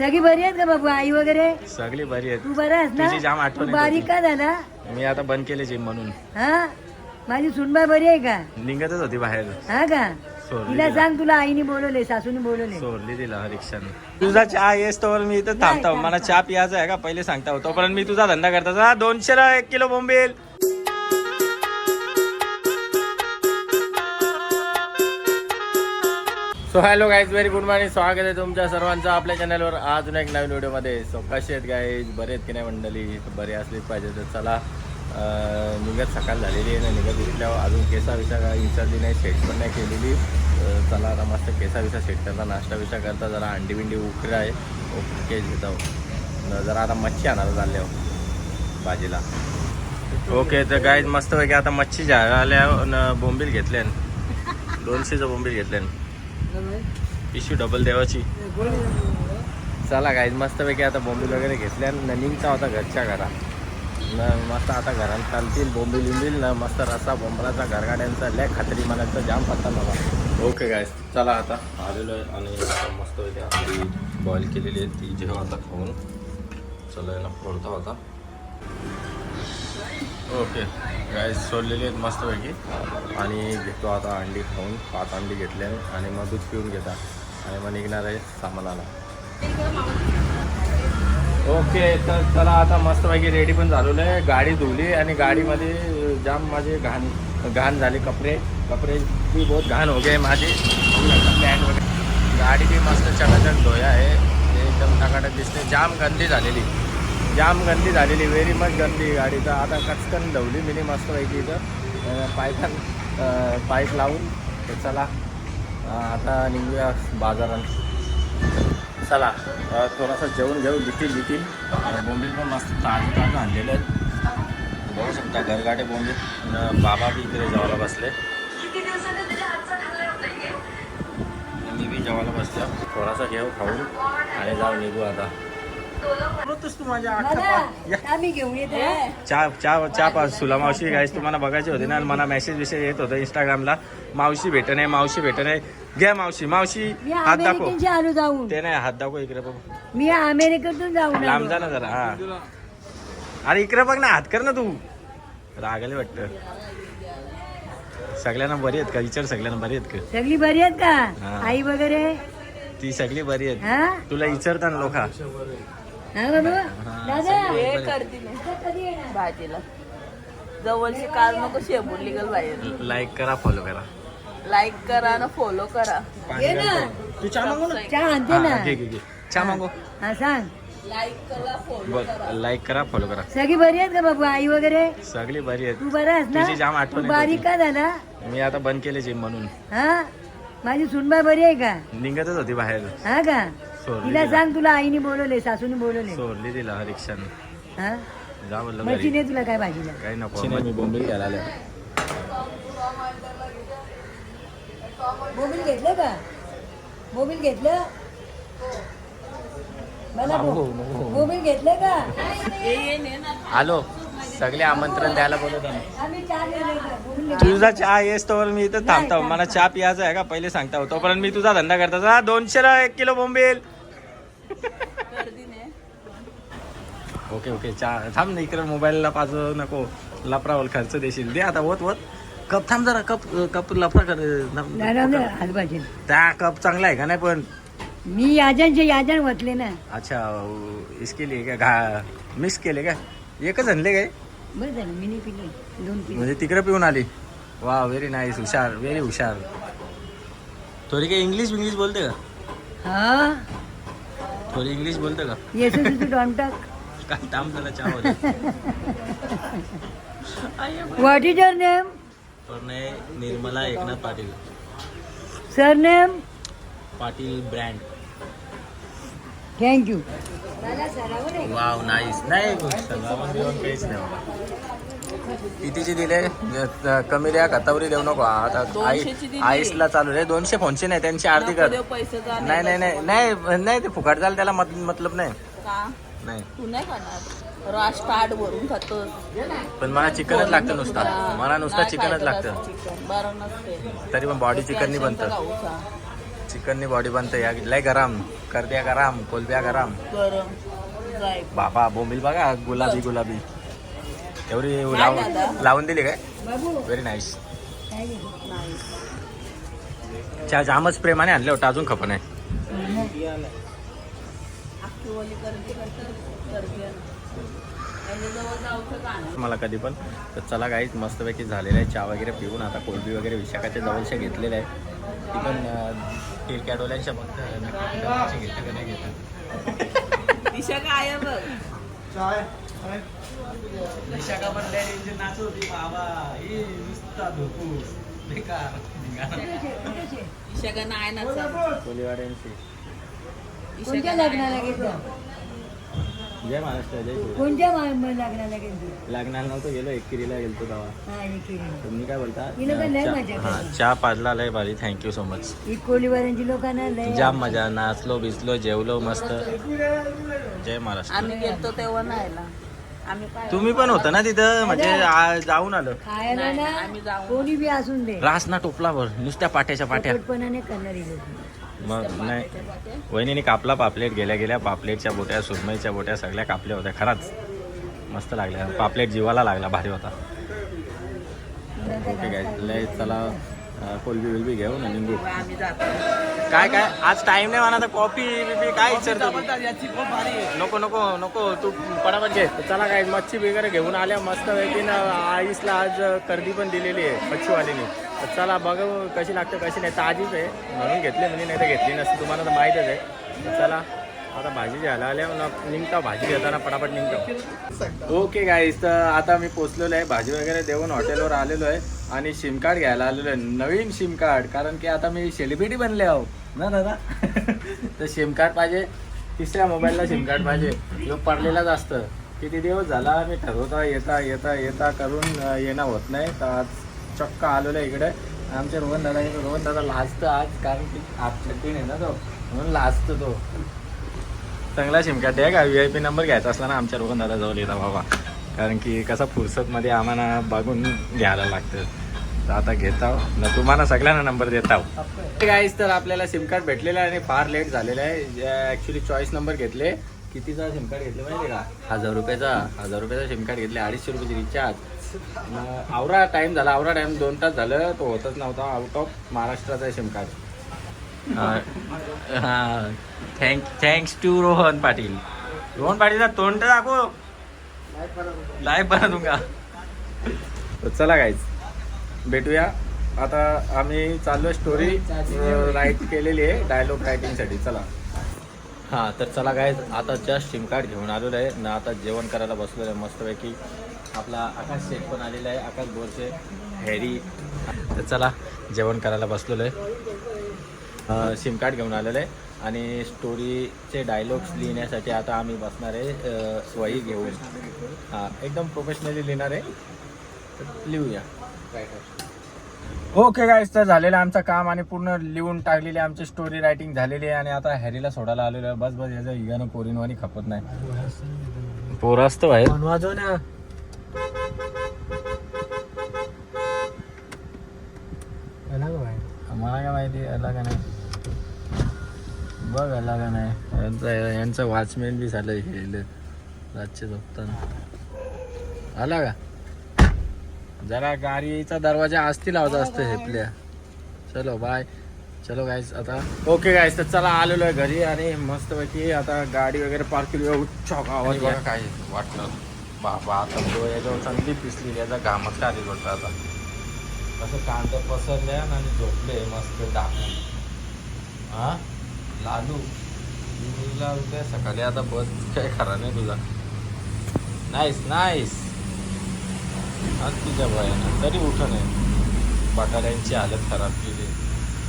सगळी बरी आहेत का बाबू? आई वगैरे? सगळी बरी आहेत. तू बरा आहेस ना? तुझी जाम आठवण तू येत बारीक होती. का झाला? मी आता बंद केले जिम म्हणून. हा? माझी सुनबाई बरी आहे का? निघतच होती बाहेर. हा का? सोडली तिला. सांग तुला आईने बोलवले सासूने बोलवले सोडली तिला रिक्षाने तुझा चहा येस तोवर मी इथं थांबतो. मला चहा पियाचा आहे का? पहिले सांगता तोपर्यंत मी तुझा धंदा करता. जा दोनशे ला एक किलो बोंबील. So hello guys very good morning स्वागत आहे तुमच्या सर्वांचं आपल्या चॅनलवर अजून एक नवीन व्हिडिओमध्ये सो कसे आहेत गाईज बरे आहेत की नाही मंडळी? बरे असलीच पाहिजे तर चला निघत सकाळ झालेली आहे ना. निघत उठल्यावर अजून केसा विसा काय विचारली नाही सेट पण नाही केलेली. चला आता मस्त केसा विसा सेट करता. नाश्ता विसा करता. जरा अंडी बिंडी उकरा आहे. ओके घेतो न जरा आता मच्छी आणायला चालले हो भाजीला. ओके तर गाईज मस्तपैकी आता मच्छी झाल्या बोंबील घेतल्यान. दोनशेचं बोंबील घेतले इशू डबल देवाची. चला गाईज मस्तपैकी आता बोंबील वगैरे घेतल्या आणि निघता होता घरच्या घरा न मस्त आता घरात चालतील बोंबील बिंबील न मस्त रस्सा बोंबलाचा घरगाड्यांचा लय खात्री मनाचा जाम पत्ता मला. ओके गाईज चला आता. आलेलो आहे आणि आता मस्तपैकी आपली बॉईल केलेली आहे ती जेव्हा आता खाऊन. चला ना फोडता होता. ओके. गाय सोडलेली आहेत मस्तपैकी. आणि घेतो आता अंडी खाऊन. पाच अंडी घेतले आणि मग दूध पिऊन घेता आणि मग निघणार आहे सामानाला. ओके तर चला आता मस्तपैकी रेडी पण झालेलं आहे. गाडी धुवली आणि गाडीमध्ये जाम माझे घाण घाण झाले कपडे. कपडे भी बहुत घाण हो गए माझे. पॅन्ट वगैरे. गाडी बी मस्त चकाचक धोया आहे. ते एकदम टकाटक दिसते. जाम गंदी झालेली. जाम गंदी झालेली व्हेरी मच गंदी गाडी. तर आता कचकन धवली मी मस्तपैकी इथं. अं, पायथन पाईप लावून चला. आता निघूया बाजारात. चला थोडासा जेवण घेऊ लिटील लिटील बोंबील पण मस्त ताजं ताजं आणलेलं आहे बघू शकता घरगाडे बोंबील. बाबा बी इकडे जेवायला बसले. मी बी जेवायला बसलो. थोडासा घेऊ खाऊन. आणि जाऊ निघू आता. तू माझ्या अख्खा पा- या. आम्ही घेऊन येते. चहा चहा चहा पास तुला मावशी गाईस तुम्हाला बघायचे होते ना मला मेसेज विषय येत होतं इंस्टाग्रामला मावशी भेटत आहे मावशी भेटत आहे. घ्या मावशी मावशी हात दाखव. आलो जाऊन. ते नाही हात दाखव इकडे बघ. मी अमेरिकेतून जाऊन लांब. जा ना जरा हा. अरे इकडे बघ ना हात कर ना तू. रागाले वाटत. सगळ्यांना बरी आहेत का? विचार सगळ्यांना बरी आहेत का? सगळी बरी आहेत का? हा. आई वगैरे? ती सगळी बरी आहेत. हा? तुला विचारता ना लोका भाजीला. जवळची कार नको शेपूर लिगल बाहेर. लाईक करा फॉलो करा. लाईक करा ना फॉलो करा. ये ना. तू चहा मागव ना. चहा आणते ना हा, घे घे घे. चहा हा सांग. लाईक करा फॉलो बघ लाईक करा फॉलो करा. सगळी बरी आहेत का बाबू आई वगैरे? सगळी बरी आहेत. तू बरा आहेस तुझी जाम ना आठवण तू येत बारीक होती. का झाला? मी आता बंद केले जिम म्हणून हा? माझी सुनबाई बरी आहे का? निघतच होती बाहेर. हा का? तिला तिला. सांग तुला आईने बोलवले सासूने बोलवले. सोडली तिला हा? जा बोललो मच्छी घरी. दे तुला काय भाजीला काही नको मी बोंबील घ्यायला आल्या. मोबाईल घेतलं का? मोबाईल घेतलं? मला नको, नको. मोबाईल घेतलं का ये ये ने ना आलो सगळे आमंत्रण द्यायला बोलत आहे. आम्ही चहा घेऊन येतो. मोबाईल घेतलं. तुझा चहा येस तोवर मी इथं थांबतो. मला चहा पियाचा आहे का? पहिले सांगता तोपर्यंत मी तुझा धंदा करता. जा दोनशे ला एक किलो बोंबील. ओके ओके चहा. थांब ना इकडे मोबाईलला पाजू नको. लफरावर खर्च देशील. दे आता वत वत. कप थांब जरा कप कप लफरा कर नाही, नाही, नाही, हात भाजील. त्या कप चांगला आहे का नाही पण? मी याजनचे याजन वतले ना. अच्छा इसके लिए क्या? घा मिक्स केले का एकच आणले काय? बरं झालं मी नाही पिले. दोन पिले. म्हणजे तिकडे पिऊन आली. वा व्हेरी नाईस हुशार व्हेरी हुशार. थोडी काही इंग्लिश इंग्लिश बोलते का? हा? थोडी इंग्लिश बोलते का? येस तू डॉन टाक काय थांब जरा चहा what is your name Nirmala Eknath Patil. Sir name Patil brand. Thank you wow nice नाही सजावट काहीच नाही कितीचे दिले? ज- कमी द्या खतावरी देऊ नको. आता आई दिली. आईसला चालू रे. दोनशे फोनशे नाही त्यांची आरती कर. देव पैसे जा नाही नाही नाही नाही नाही ते फुकट झालं त्याला मत मतलब नाही. का? नाही. तू नाही खाणार राश ताट भरून खातो. पण मला चिकनच लागतं नुसतं. मला नुसतं चिकनच लागतं. चिकन? बरं नसते तरी पण बॉडी चिकन नाही बनतं. चिकननी बॉडी बनते या लय गरम करद्या गरम कोलब्या गरम. गरम बाबा बोंबील बघा गुलाबी गुलाबी. एवढी लावून? लावून दिली काय? व्हेरी नाईस चहा जामच प्रेमाने आणले होतं अजून खपन आहे. नाही मला कधी पण. तर चला काहीच मस्तपैकी झालेलं आहे. चहा वगैरे पिऊन आता कोलबी वगैरे विशाखाच्या जवळच्या घेतलेल्या आहे. ती पण टील कॅडोल्यांच्या बघता घेते का नाही घेते. दिशा काय आहे बघ. विशाखा पण होती बाबा. नुसता धोपूस बेकार. का नाही ना. कोलीवाड्यांची. कोणत्या लग्नाला ना. जय महाराष्ट्र जय शिवराय. कोणत्या मा- म- लग्नाला गेलं लग्नाला नव्हतं गेलो एकिरीला गेलतो तेव्हा. हा इकडे तुम्ही काय बोलता? ही लोकं लय चहा- मजा हा करतात. चहा पाजला लय भारी थँक्यू सो मच ही कोळीवाल्यांची लोकांना लय जाम मजा नाचलो बिचलो जेवलो मस्त. जय महाराष्ट्र. आम्ही गेलतो तेव्हा नाही ना आम्ही काय तुम्ही पण होता ना तिथं? म्हणजे आ- जाऊन आलं. खायला ना नाही, आम्ही जाऊ. कोणी बी असून दे. रास ना टोपलावर नुसत्या पाट्याच्या पाट्या. पोटपणाने करणारी लोक. मग नाही. वहिनीने कापला पापलेट गेल्या गेल्या पापलेटच्या बोट्या सुरमईच्या बोट्या सगळ्या कापल्या होत्या. खराच मस्त लागल्या. पापलेट जीवाला लागला भारी होता. आहे लय चला अं, कोलबी बिलबी घेऊन निघू. आम्ही जातो. काय काय? आज टाइम नाही म्हणा तर कॉफी बिफी काय विचारतो? नको नको नको तू पटापट घे. चला काय मच्छी वगैरे घेऊन आल्या मस्त पैकी ना आईसला आज कर्दी पण दिलेली आहे मच्छीवालीने. तर चला बघू कशी लागते कशी नाही. ताजीच आहे. म्हणून घेतली म्हणजे नाही तर घेतली नसती. तुम्हाला तर माहीतच आहे. चला आता भाजी घ्यायला आल्या न- निघता भाजी घेताना पटापट निघतो. ओके गाईस तर आता मी पोचलेलो आहे. भाजी वगैरे देऊन हॉटेलवर आलेलो आहे. आणि सिम कार्ड घ्यायला आलेलो आहे. नवीन सिम कार्ड कारण की आता मी सेलिब्रिटी बनले आहो. ना दादा? तर सिम कार्ड पाहिजे. तिसऱ्या मोबाईलला सिम कार्ड पाहिजे. जो पडलेलाच असतं. किती दिवस झाला मी ठरवता येता येता येता करून येणं होत नाही. तर आज चक्क आलेलो आहे इकडे. आमचे रोहन दादा रोहन दादा लाजतं आज कारण की आज छट्टीन आहे ना तो. म्हणून लाजतो तो. चांगला सिम कार्ड आहे का? व्ही आय पी नंबर घ्यायचा असला ना आमच्या रोहन दादा जवळ येता बाबा. कारण की कसा फुरसतमध्ये आम्हाला बघून घ्यायला लागतं. तर आता घेत आहो न तुम्हाला सगळ्यांना नंबर देत आहो गाईस तर आपल्याला सिम कार्ड भेटलेलं आहे आणि फार लेट झालेलं आहे. ॲक्च्युली चॉईस नंबर घेतले कितीचा सिम कार्ड घेतले माहिती का? हजार रुपयाचा हजार रुपयाचा सिम कार्ड घेतले अडीचशे रुपयाची रिचार्ज आवरा टाईम झाला आवरा टाईम दोन तास झालं तो होतच नव्हता. आउट ऑफ महाराष्ट्राचा सिम कार्ड हां thank thanks to Rohan Patil. Rohan पाटीलचा तोंड दाखव. लाईव्ह बना तुमका चला गाईज भेटूया. आता आम्ही चाललो स्टोरी राईट केलेली आहे डायलॉग रायटिंगसाठी चला. हां तर चला काय आता जस्ट सिम कार्ड घेऊन आलेलो आहे. ना आता जेवण करायला बसलेलो आहे मस्तपैकी. आपला आकाश शेठ पण आलेला आहे आकाश बोरचे हॅरी तर चला जेवण करायला बसलेलो आहे. सिम कार्ड घेऊन आलेलो आहे. आणि स्टोरीचे डायलॉग्स लिहिण्यासाठी आता आम्ही बसणार आहे वही घेऊन. हां एकदम प्रोफेशनली लिहिणार आहे. तर लिहूया. ओके गाईस तर झालेलं आमचं काम आणि पूर्ण लिहून टाकलेली आमची स्टोरी रायटिंग झालेली आहे आणि आता हॅरीला सोडायला आलेलो आहे बस बस याचं हिगानं पोरीनवानी खपत नाही पोरं असतं बाहेर वाजव ना मला काय माहिती आला का नाही बघ आला का नाही यांचा यांचं वॉचमॅन बी झालं हे रातचे झोपताना आला का जरा गाडीचा दरवाजा असती लावता असतं हेपल्या चलो बाय चलो गाईस आता. ओके गाईस तर चला आलेलो आहे घरी आणि मस्तपैकी आता गाडी वगैरे पार्क केली. उच्च आवाज बघा काय वाटलं. बाबा आता तो याच्यावर चांगली पिसली याचा घामच खाली पडतं आता. कसं कांदा पसरले आणि झोपले मस्त टाकून हा? लालू तुला उद्या सकाळी आता बस काय खरा नाही तुझा. नाईस नाईस आज तुझ्या भयानं. तरी उठ नाही बटाट्यांची हालत खराब केली.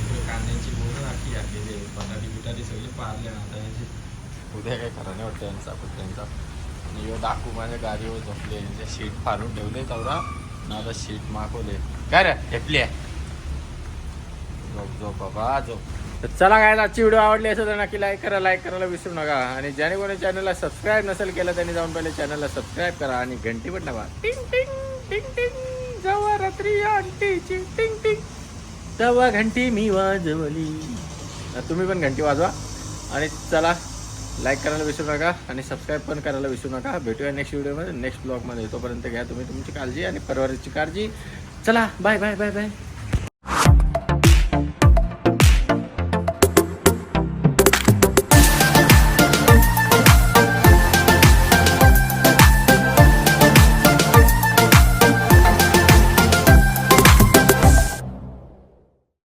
इकडे कांद्यांची बोरं आखी आखलेली आहे. बटाटी बिटाटी सगळी पारले ना. आता यांची उद्या काय खरं नाही वाटतं यांचा पण त्यांचा. आणि यो डाकू माझ्या गाडीवर झोपले. यांचे शीट फाडून ठेवले चौरा ना शीट मागवले. काय रे? हेपले झोप झोप बाबा झोप. तर चला काय आजची व्हिडिओ आवडली असेल तर नक्की लाईक करा. लाईक करायला विसरू नका. आणि ज्याने कोणी चॅनलला सबस्क्राईब नसेल केलं त्यांनी जाऊन पहिले चॅनलला सबस्क्राईब करा. आणि घंटी पण दाबा. टिंग टिंग जवा रात्री आंटीची टिंग टिंग. तवा घंटी मी वाजवली. तुम्ही पण घंटी वाजवा. आणि चला लाईक करायला विसरू नका आणि सबस्क्राईब पण करायला विसरू नका. भेटूया नेक्स्ट व्हिडिओमध्ये नेक्स्ट ब्लॉगमध्ये तोपर्यंत घ्या तुम्ही तुमची काळजी आणि परिवाराची काळजी. चला बाय बाय बाय बाय